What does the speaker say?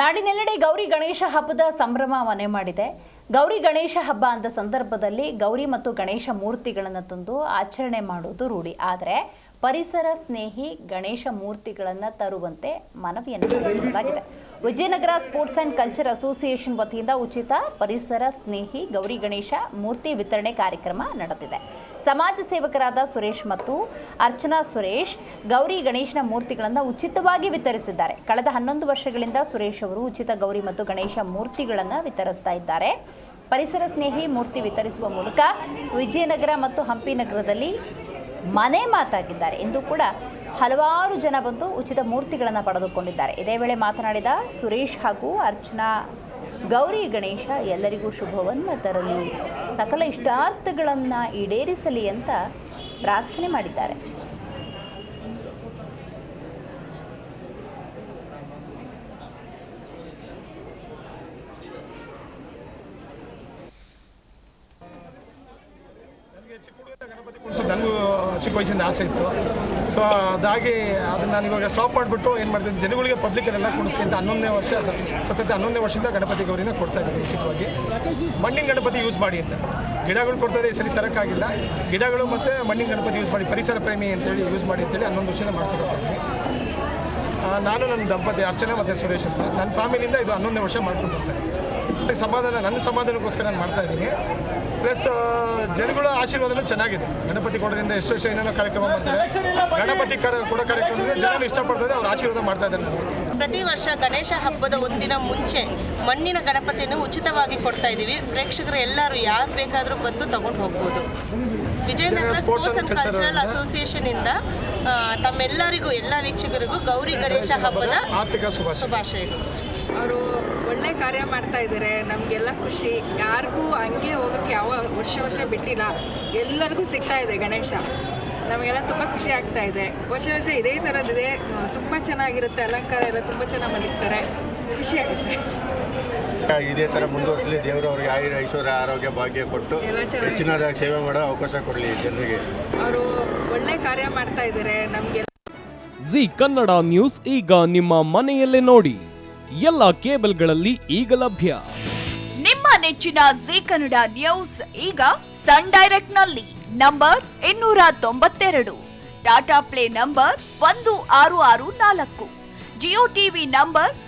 ನಾಡಿನೆಲ್ಲೆಡೆ ಗೌರಿ ಗಣೇಶ ಹಬ್ಬದ ಸಂಭ್ರಮ ಮನೆ ಮಾಡಿದೆ. ಗೌರಿ ಗಣೇಶ ಹಬ್ಬ ಅಂತ ಸಂದರ್ಭದಲ್ಲಿ ಗೌರಿ ಮತ್ತು ಗಣೇಶ ಮೂರ್ತಿಗಳನ್ನು ತಂದು ಆಚರಣೆ ಮಾಡುವುದು ರೂಢಿ. ಆದರೆ ಪರಿಸರ ಸ್ನೇಹಿ ಗಣೇಶ ಮೂರ್ತಿಗಳನ್ನು ತರುವಂತೆ ಮನವಿಯನ್ನು ಮಾಡಲಾಗಿದೆ. Vijayanagara sports and culture association ವತಿಯಿಂದ ಉಚಿತ ಪರಿಸರ ಸ್ನೇಹಿ ಗೌರಿ ಗಣೇಶ ಮೂರ್ತಿ ವಿತರಣೆ ಕಾರ್ಯಕ್ರಮ ನಡೆದಿದೆ. ಸಮಾಜ ಸೇವಕರಾದ ಸುರೇಶ್ ಮತ್ತು ಅರ್ಚನಾ ಸುರೇಶ್ ಗೌರಿ ಗಣೇಶನ ಮೂರ್ತಿಗಳನ್ನು ಉಚಿತವಾಗಿ ವಿತರಿಸಿದ್ದಾರೆ. ಕಳೆದ ಹನ್ನೊಂದು ವರ್ಷಗಳಿಂದ ಸುರೇಶ್ ಅವರು ಉಚಿತ ಗೌರಿ ಮತ್ತು ಗಣೇಶ ಮೂರ್ತಿಗಳನ್ನು ವಿತರಿಸ್ತಾ ಇದ್ದಾರೆ. ಪರಿಸರ ಸ್ನೇಹಿ ಮೂರ್ತಿ ವಿತರಿಸುವ ಮೂಲಕ ವಿಜಯನಗರ ಮತ್ತು ಹಂಪಿ ನಗರದಲ್ಲಿ ಮನೆ ಮಾತಾಗಿದ್ದಾರೆ. ಎಂದು ಕೂಡ ಹಲವಾರು ಜನ ಬಂದು ಉಚಿತ ಮೂರ್ತಿಗಳನ್ನು ಪಡೆದುಕೊಂಡಿದ್ದಾರೆ. ಇದೇ ವೇಳೆ ಮಾತನಾಡಿದ ಸುರೇಶ್ ಹಾಗೂ ಅರ್ಚನಾ, ಗೌರಿ, ಗಣೇಶ, ಎಲ್ಲರಿಗೂ ಶುಭವನ್ನು ತರಲಿ. ಸಕಲ ಇಷ್ಟಾರ್ಥಗಳನ್ನು ಈಡೇರಿಸಲಿ ಅಂತ ಪ್ರಾರ್ಥನೆ ಮಾಡಿದ್ದಾರೆ. ಗಣಪತಿ ಚಿಕ್ಕ ವಯಸ್ಸಿಂದ ಆಸೆ ಇತ್ತು. ಸೊ ಅದಾಗಿ ಅದನ್ನು ನಾನು ಇವಾಗ ಸ್ಟಾಪ್ ಮಾಡಿಬಿಟ್ಟು ಏನು ಮಾಡ್ತೀನಿ ಜನಗಳಿಗೆ ಪಬ್ಲಿಕಲ್ಲೆಲ್ಲ ಕುಣಿಸ್ತೀನಿ ಅಂತ ಹನ್ನೊಂದನೇ ವರ್ಷ ಸತತ ಹನ್ನೊಂದನೇ ವರ್ಷದಿಂದ ಗಣಪತಿ ಗೌರಿನ ಕೊಡ್ತಾ ಇದ್ದೀನಿ ಉಚಿತವಾಗಿ. ಮಣ್ಣಿನ ಗಣಪತಿ ಯೂಸ್ ಮಾಡಿ ಅಂತ. ಗಿಡಗಳು ಕೊಡ್ತಾ ಈ ಸರಿ ತರೋಕ್ಕಾಗಿಲ್ಲ ಗಿಡಗಳು ಮತ್ತು ಮಣ್ಣಿನ ಗಣಪತಿ ಯೂಸ್ ಮಾಡಿ, ಪರಿಸರ ಪ್ರೇಮಿ ಅಂತೇಳಿ ಯೂಸ್ ಮಾಡಿ ಅಂತೇಳಿ ಹನ್ನೊಂದು ವರ್ಷದಿಂದ ಮಾಡ್ಕೊಂಡು ಬರ್ತಾ ಇದ್ದೀನಿ. ನಾನು ನನ್ನ ದಂಪತಿ ಅರ್ಚನೆ ಮತ್ತು ಸುರೇಶ್ ಅಂತ. ನನ್ನ ಫ್ಯಾಮಿಲಿಯಿಂದ ಇದು ಹನ್ನೊಂದನೇ ವರ್ಷ ಮಾಡ್ಕೊಂಡು ಬರ್ತಾ ಇದ್ದೀನಿ. ಸಮಾಧಾನ ನನ್ನ ಸಮಾಧಾನಕ್ಕೋಸ್ಕರ ನಾನು ಮಾಡ್ತಾ ಇದ್ದೀನಿ. ಪ್ಲಸ್ ಜನಗಳ ಆಶೀರ್ವಾದನೂ ಚೆನ್ನಾಗಿದೆ. ಗಣಪತಿ ಕೊಡೋದ್ರಿಂದ ಎಷ್ಟು ಏನೇನೋ ಕಾರ್ಯಕ್ರಮ ಮಾಡ್ತಾರೆ. ಗಣಪತಿ ಕೂಡ ಕಾರ್ಯಕ್ರಮ ಜನರು ಇಷ್ಟಪಡ್ತಾರೆ, ಅವ್ರು ಆಶೀರ್ವಾದ ಮಾಡ್ತಾ ಇದ್ದಾರೆ ಪ್ರತಿ ವರ್ಷ ಗಣೇಶ ಹಬ್ಬದ ಒಂದಿನ ಮುಂಚೆ ಮಣ್ಣಿನ ಗಣಪತಿಯನ್ನು ಉಚಿತವಾಗಿ ಕೊಡ್ತಾ ಇದ್ದೀವಿ. ಪ್ರೇಕ್ಷಕರು ಎಲ್ಲರೂ ಯಾರು ಬೇಕಾದರೂ ಬಂದು ತಗೊಂಡು ಹೋಗ್ಬೋದು. Vijayanagara sports and cultural association ಇಂದ ತಮ್ಮೆಲ್ಲರಿಗೂ ಎಲ್ಲ ವೀಕ್ಷಕರಿಗೂ ಗೌರಿ ಗಣೇಶ ಹಬ್ಬದ ಆರ್ಥಿಕ ಶುಭಾಶಯಗಳು. ಅವರು ಒಳ್ಳೆ ಕಾರ್ಯ ಮಾಡ್ತಾ ಇದ್ದಾರೆ. ನಮಗೆಲ್ಲ ಖುಷಿ. ಯಾರಿಗೂ ಹಂಗೆ ಹೋಗೋಕ್ಕೆ ಯಾವ ವರ್ಷ ವರ್ಷ ಬಿಟ್ಟಿಲ್ಲ. ಎಲ್ಲರಿಗೂ ಸಿಗ್ತಾ ಇದೆ ಗಣೇಶ. ನಮಗೆಲ್ಲ ತುಂಬ ಖುಷಿ ಆಗ್ತಾ ಇದೆ. ವರ್ಷ ವರ್ಷ ಇದೇ ಥರದ್ದಿದೆ ತುಂಬ ಚೆನ್ನಾಗಿರುತ್ತೆ. ಅಲಂಕಾರ ಎಲ್ಲ ತುಂಬ ಚೆನ್ನಾಗಿ ಮಲಗ್ತಾರೆ ಖುಷಿ ಆಗುತ್ತೆ ಇದೇ ಥರ ಮುಂದುವರಿಸಲಿ ದೇವರು ಅವ್ರಿಗೆ ಆಯುರ ಐಶ್ವರ್ಯ ಆರೋಗ್ಯ ಭಾಗ್ಯ ಕೊಟ್ಟು ಹೆಚ್ಚಿನ ಹೆಚ್ಚಿನದಾಗಿ ಸೇವೆ ಮಾಡೋ ಅವಕಾಶ ಕೊಡಲಿ ಜನರಿಗೆ. ಅವರು ಒಳ್ಳೆ ಕಾರ್ಯ ಮಾಡ್ತಾ ಇದ್ದಾರೆ ನಮಗೆಲ್ಲ ಜಿ ಕನ್ನಡ ನ್ಯೂಸ್ ಈಗ ನಿಮ್ಮ ಮನೆಯಲ್ಲೇ ನೋಡಿ. ಎಲ್ಲ ಕೇಬಲ್ಗಳಲ್ಲಿ ಈಗ ಲಭ್ಯ. ನಿಮ್ಮ ನೆಚ್ಚಿನ ಜಿ ಕನ್ನಡ ನ್ಯೂಸ್ ಈಗ ಸನ್ ಡೈರೆಕ್ಟ್ನಲ್ಲಿ ನಂಬರ್ ಇನ್ನೂರ ತೊಂಬತ್ತೆರಡು. ಟಾಟಾ ಪ್ಲೇ ನಂಬರ್ ಒಂದು ಆರು ಆರು ನಾಲ್ಕು. Jio TV number